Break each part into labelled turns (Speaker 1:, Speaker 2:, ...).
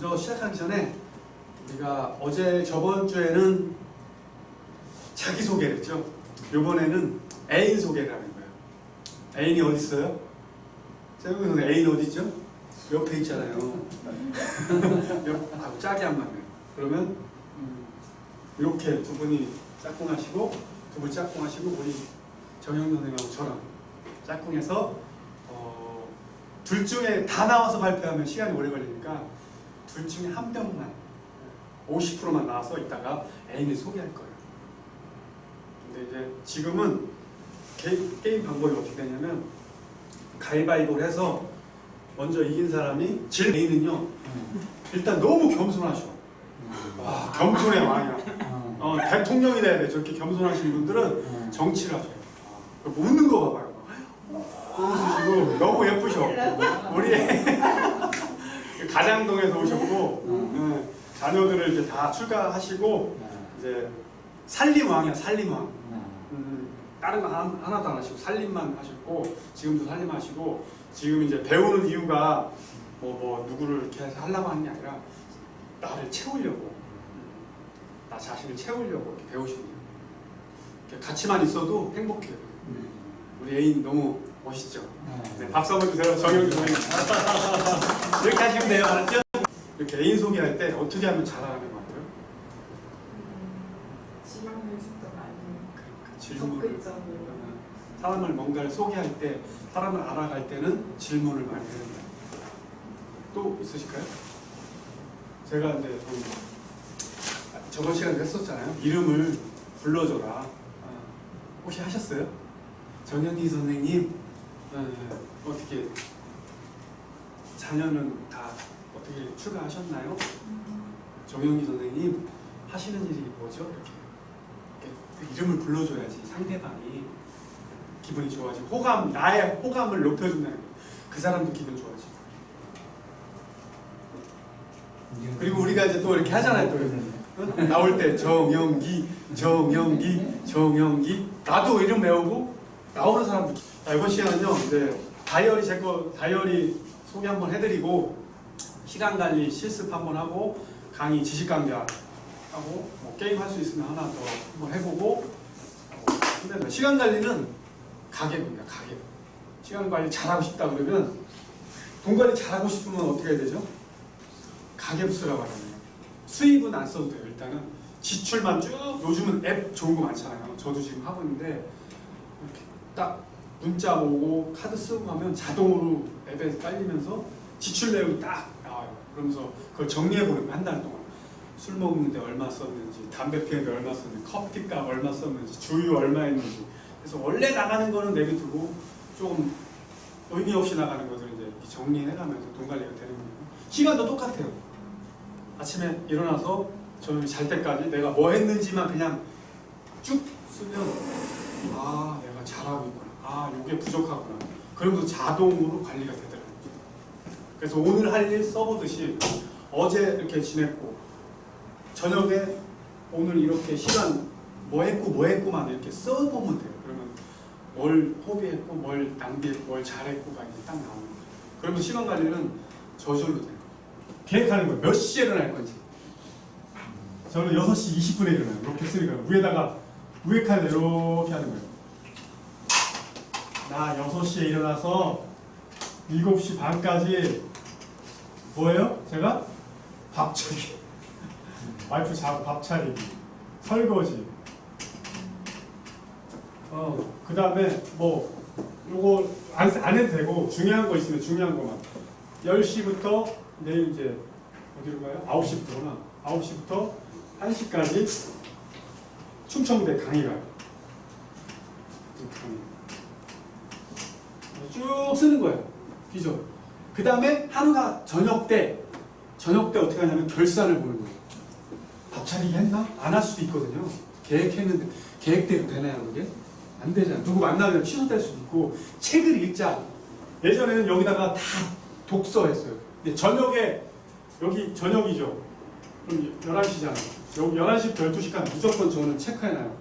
Speaker 1: 먼저 시작하기 전에 우리가 어제 저번 주에는 자기 소개를 했죠. 이번에는 애인 소개를 하는 거예요. 애인이 어디 있어요? 선생 애인 어디 있죠? 옆에 있잖아요. 옆, 아, 짝이 안 맞네요. 그러면 음, 이렇게 두 분이 짝꿍하시고 두 분 짝꿍하시고 우리 정영 선생님하고 저랑 짝꿍해서 어, 둘 중에 다 나와서 발표하면 시간이 오래 걸리니까 둘 중에 한 명만 50%만 나와서 이따가 애인을 소개할 거예요. 근데 이제 지금은 게, 게임 방법이 어떻게 되냐면 가위바위보를 해서 먼저 이긴 사람이 질 애인은요 일단 너무 겸손하셔. 와 겸손의 왕이야. 어, 대통령이 돼야 돼. 저렇게 겸손하신 분들은 정치를 하셔요. 아, 웃는 거 봐봐요. 웃으시고 너무 예쁘셔. 우리 가장동에서 오셨고 예, 자녀들을 이제 다 출가하시고 이제 살림왕이야 살림왕. 음, 다른 거 하나- 하나도 안 하시고 살림만 하셨고 지금도 살림하시고 지금 이제 배우는 이유가 뭐 뭐 누구를 이렇게 하려고 하는 게 아니라 나를 채우려고 음, 나 자신을 채우려고 이렇게 배우시는 거예요. 같이만 있어도 행복해요. 우리 애인 너무 멋있죠. 네, 박수 한번 주세요. 정영주 선생님. 이렇게 하시면 돼요. 알았죠? 이렇게 애인 소개할 때 어떻게 하면 잘하는 것 같아요?
Speaker 2: 지방을 줬던 아니면
Speaker 1: 그 질문을
Speaker 2: 적극적으로
Speaker 1: 사람을 뭔가를 소개할 때 사람을 알아갈 때는 질문을 많이 해야 된다. 또 있으실까요? 제가 이제 좀 저번 시간에 했었잖아요. 이름을 불러줘라. 아, 혹시 하셨어요? 정현희 선생님 어, 어떻게 자녀는 다 어떻게 출가하셨나요? 정영희 선생님 하시는 일이 뭐죠? 이렇게, 이렇게 이름을 불러줘야지 상대방이 기분이 좋아지고 호감 나의 호감을 높여준다는. 그 사람도 기분 좋아지고 그리고 우리가 이제 또 이렇게 하잖아요. 또 어? 나올 때 정영기, 정영기, 정영기 나도 이름 외우고 나오는 사람도 기- 자, 이번 시간은요 이제 다이어리 제 거 다이어리 소개 한번 해드리고 시간 관리 실습 한번 하고 강의 지식 강좌 하고 뭐 게임 할 수 있으면 하나 더 한번 해보고 어, 근데 시간 관리는 가계입니다 가계. 시간 관리 잘하고 싶다 그러면 돈 관리 잘하고 싶으면 어떻게 해야 되죠? 가계부수라고 하잖아요. 수입은 안 써도 돼요 일단은. 지출만 쭉 요즘은 앱 좋은 거 많잖아요. 저도 지금 하고 있는데 이렇게 딱 문자 오고 카드 쓰고 하면 자동으로 앱에 깔리면서 지출 내역이 딱 나와요. 그러면서 그걸 정리해보는 거한 달 동안. 술 먹는데 얼마 썼는지 담배 피우는데 얼마 썼는지 커피값 얼마 썼는지 주유 얼마 했는지. 그래서 원래 나가는 거는 내비두고 좀 의미 없이 나가는 것들은 이제 정리해가면서 돈 관리가 되는 거예요 시간도 똑같아요. 아침에 일어나서 저녁 잘 때까지 내가 뭐 했는지만 그냥 쭉 쓰면 아 잘하고 있구나. 아 이게 부족하구나. 그러면서 자동으로 관리가 되더라고요. 그래서 오늘 할 일 써보듯이 어제 이렇게 지냈고 저녁에 오늘 이렇게 시간 뭐 했고 뭐 했고만 이렇게 써보면 돼요. 그러면 뭘 허비했고 뭘 낭비했고 뭘 잘했고가 이제 딱 나오는 거예요. 그러면 시간 관리는 저절로 돼요. 계획하는 거예요. 몇 시에 일어날 건지. 저는 6시 20분에 일어나요. 이렇게 쓰니까 위에다가 위에 칸에 이렇게 하는 거예요 나 6시에 일어나서 7시 반까지 뭐예요? 제가? 밥 차리기 와이프 자, 밥 차리기. 설거지. 어, 그 다음에 뭐 요거 안, 안 해도 되고 중요한 거 있으면 중요한 거만. 10시부터 내일 이제 어디로 가요? 9시부터구나. 9시부터 1시까지 충청대 강의 가요 그 강의. 쭉 쓰는 거예요. 비전. 그 다음에 하루가 저녁 때, 저녁 때 어떻게 하냐면 결산을 보는 거예요. 밥 차리기 했나? 안 할 수도 있거든요. 계획했는데, 계획대로 되나요, 그게? 안 되잖아요. 누구 만나면 취소될 수도 있고, 책을 읽자. 예전에는 여기다가 다 독서 했어요. 근데 저녁에, 여기 저녁이죠. 그럼 11시잖아요. 여기 11시부터 12시까지 무조건 저는 체크해놔요.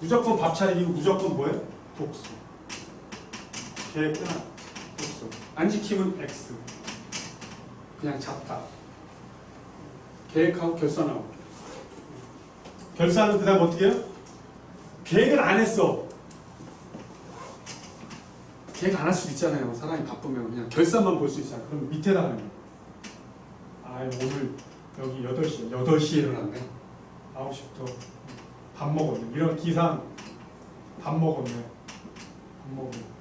Speaker 1: 무조건 밥 차리기고 무조건 뭐예요? 독서. 계획 하나 없어. 안 지키면 X. 그냥 잡다. 계획하고 결산하고. 결산은 그 다음 어떻게 해요? 계획을 안 했어. 계획 안 할 수도 있잖아요. 사람이 바쁘면 그냥 결산만 볼 수 있잖아. 그럼 밑에다 하는 거야. 아 오늘 여기 8시, 8시에 일어났네. 9시부터 밥 먹었네. 이런 기상 밥 먹었네. 밥 먹었네.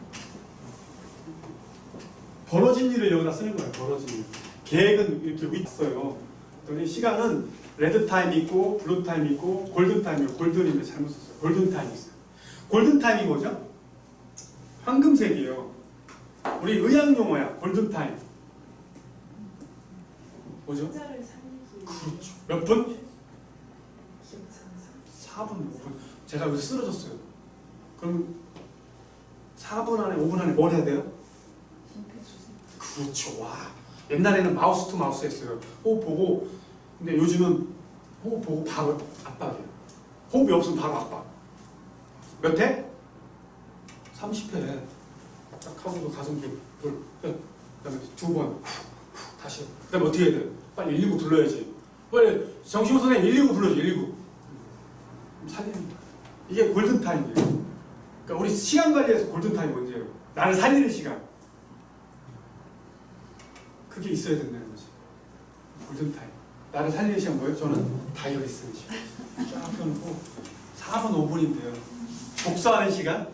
Speaker 1: 벌어진 일을 여기다 쓰는 거예요. 벌어진 일. 계획은 이렇게 위 있어요. 그랬더니 시간은 레드 타임 있고 블루 타임 있고 골든 타임이고 골든인데 잘못 썼어요. 골든 타임 있어요. 골든 타임이 뭐죠? 황금색이에요. 우리 의학 용어야. 골든 타임. 뭐죠? 그렇죠. 몇 분?
Speaker 2: 기억상상
Speaker 1: 4분, 5분. 제가 여기 쓰러졌어요. 그럼 4분 안에, 5분 안에 뭘 해야 돼요? 그렇죠. 와. 옛날에는 마우스 투 마우스 했어요. 호흡 보고. 근데 요즘은 호흡 보고 바로 압박이에요. 호흡이 없으면 바로 압박. 몇 회? 30회. 딱 하고도 가슴 둘, 끝. 그다음에 두 번. 다시. 그 다음에 어떻게 해야 돼? 빨리 119 불러야지. 빨리 정신호 선생님 119 불러줘. 119. 살리는 거야. 이게 골든 타임이에요. 그러니까 우리 시간 관리에서 골든 타임 뭔지예요? 나를 살리는 시간. 그게 있어야 된다는 거지. 골든타임. 나를 살리는 시간 뭐예요? 저는 다이어리 쓰는 시간. 쫙 펴놓고 4분, 5분인데요. 독서하는 시간?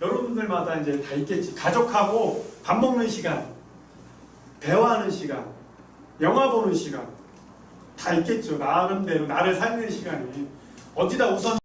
Speaker 1: 여러분들마다 이제 다 있겠지. 가족하고 밥 먹는 시간, 대화하는 시간, 영화 보는 시간 다 있겠죠. 나름대로 나를 살리는 시간이 어디다 우선